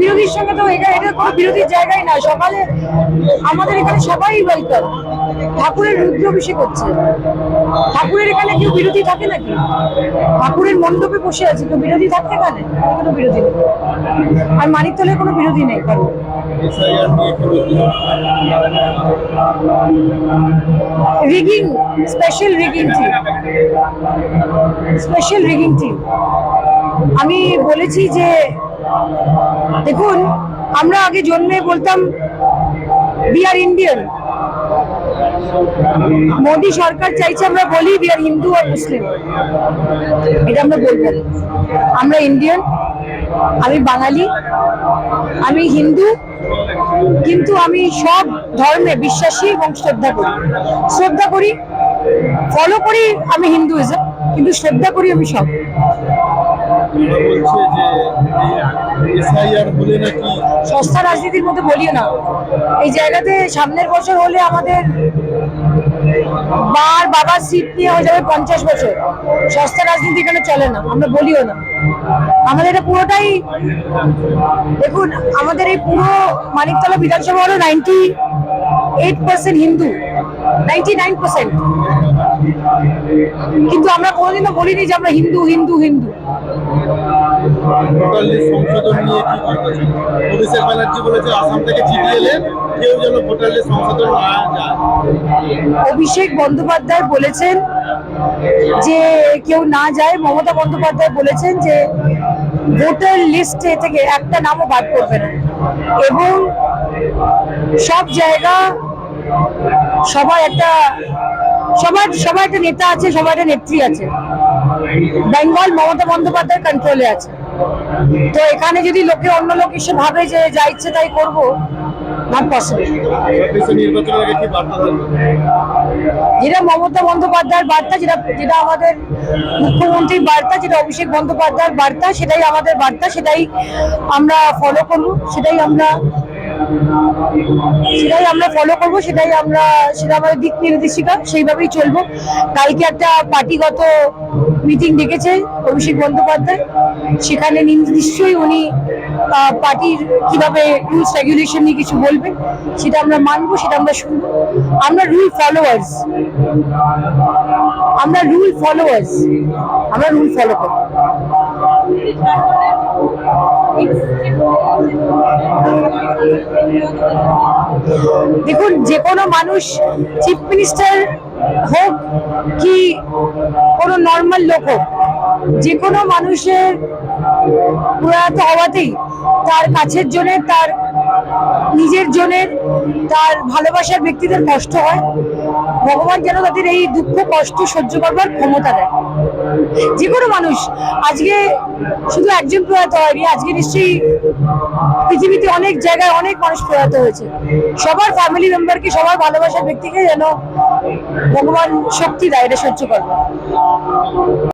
বিরোধীর সঙ্গে তো এটা এটা কোনো বিরোধীর জায়গায় না। সকালে আমাদের এখানে সবাই ওয়েলকাম ঠাকুরের রুদ্রাভিষেক হচ্ছে। ঠাকুরের এখানে কেউ বিরোধী থাকে নাকি? ঠাকুরের মণ্ডপে বসে আছে। কেউ বিরোধী থাকতে এখানে? কোনো বিরোধী নেই। আর মানিকতলের কোনো বিরোধী নেই কারণ rigging special rigging team special rigging team আমি বলেছি যে দেখুন, আমরা আগে জন্মে বলতাম বি আর ইন্ডিয়ান মোদী সরকার চাইছে আমরা বলি বি আর হিন্দু আর মুসলিম এটা আমরা বলব। আমরা ইন্ডিয়ান আমি বাঙালি, আমি হিন্দু, কিন্তু আমি সব ধর্মে বিশ্বাসী এবং শ্রদ্ধা করি। শ্রদ্ধা করি ফলো করি আমি হিন্দুইজম কিন্তু শ্রদ্ধা করি আমি সব। সস্তা রাজনীতির মধ্যে বলিও না। এই জায়গাতে সামনের বছর হলে আমাদের মার বাবার সিট নিয়ে হয়ে যাবে পঞ্চাশ বছর। সস্তা রাজনীতি এখানে চলে না, আমরা বলিও না। আমাদের এটা পুরোটাই দেখুন, আমাদের এই পুরো মানিকতলা বিধানসভা হলো নাইনটি এইট পার্সেন্ট হিন্দু। নাইনটি নাইন পার্সেন্ট কিন্তু আমরা কোনোদিনও বলিনি যে আমরা হিন্দু হিন্দু হিন্দু। অভিষেক ব্যানার্জি বলেছে আসাম থেকে চিঠি এলে কেউ যেন ভোটার লিস্ট সংশোধন না যায়। অভিষেক বন্দ্যোপাধ্যায় বলেছেন যে কেউ না যায় মমতা বন্দ্যোপাধ্যায় বলেছেন যে ভোটার লিস্টে থেকে একটা নামও বাদ করবে না। এবং সব জায়গা সবার একটা সবার সবার একটা নেতা আছে সবার একটা নেত্রী আছে। বেঙ্গল মমতা বন্দ্যোপাধ্যায়ের কন্ট্রোলে আছে। তো এখানে যদি লোকে অন্য লোক এসে ভাবে যে যা ইচ্ছে তাই করব যেটা মমতা বন্দ্যোপাধ্যায়ের বার্তা, যেটা যেটা আমাদের মুখ্যমন্ত্রীর বার্তা, যেটা অভিষেক বন্দ্যোপাধ্যায়ের বার্তা, সেটাই আমাদের বার্তা, সেটাই আমরা ফলো করব, সেটাই আমরা সেটাই আমরা ফলো করব, সেটাই আমরা, সেটা আমাদের দিক নির্দেশিকা, সেইভাবেই চলবো। কালকে একটা পার্টিগত মিটিং ডেকেছে অভিষেক বন্দ্যোপাধ্যায়। সেখানে নিশ্চয়ই উনি পার্টির কীভাবে রুলস রেগুলেশন নিয়ে কিছু বলবেন, সেটা আমরা মানবো, সেটা আমরা শুনব। আমরা রুল ফলোয়ার্স আমরা রুল ফলোয়ার্স আমরা রুল ফলো করি দেখুন, যে কোনো মানুষ চিফ মিনিস্টার হোক কি কোনো নর্মাল লোক হোক, যে কোনো মানুষের প্রয়াত হওয়াতেই তার কাছের জনের, তার নিজের জনের, তার ভালোবাসার ব্যক্তিদের কষ্ট হয়। ভগবান যেন তাদের এই দুঃখ, কষ্ট সহ্য করবার ক্ষমতা দেয়। যে কোনো মানুষ। আজকে শুধু একজন প্রয়াত হয়নি, আজকে নিশ্চয়ই পৃথিবীতে অনেক জায়গায় অনেক মানুষ প্রয়াত হয়েছে। সবার ফ্যামিলি মেম্বারকে সবার ভালোবাসার ব্যক্তিকে যেন ভগবান শক্তি দেয়, এটা সহ্য করবে।